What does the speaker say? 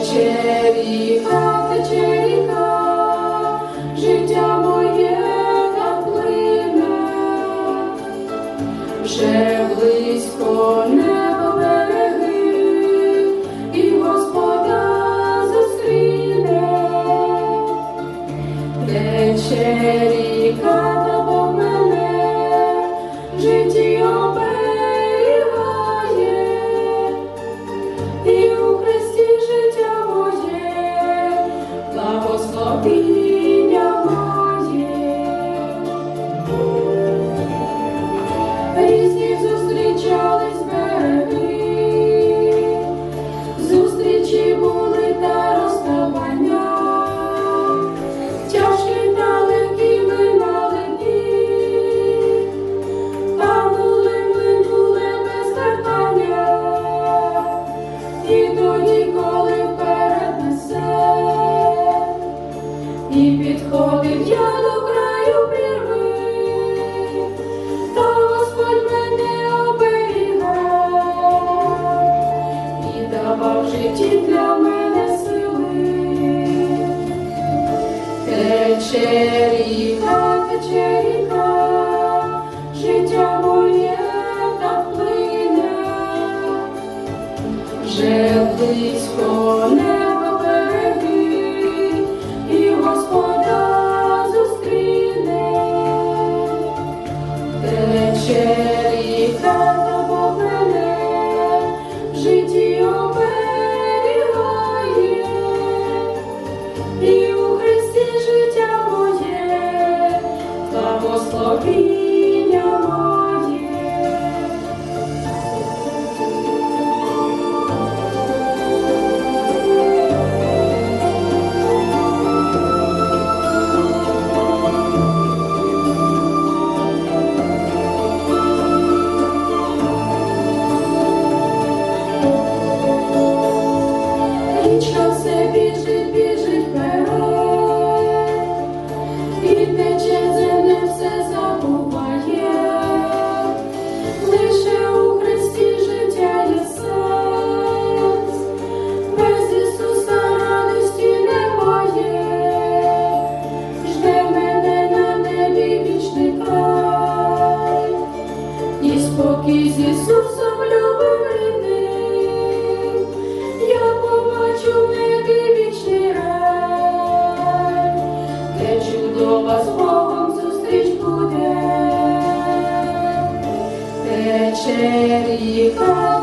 Течеріка, течеріка, життя моє так плине, вже близько небо береги, і Господа зустріне, Течеріка, та мене, в житті оберігає, і у хресті. be. мене сили, тече ріка, тече життя моє та плине, вже близько. обійняла. Поки з Ісусом любим я побачу в небі вічний рай, де Богом зустріч буде, тече ріка.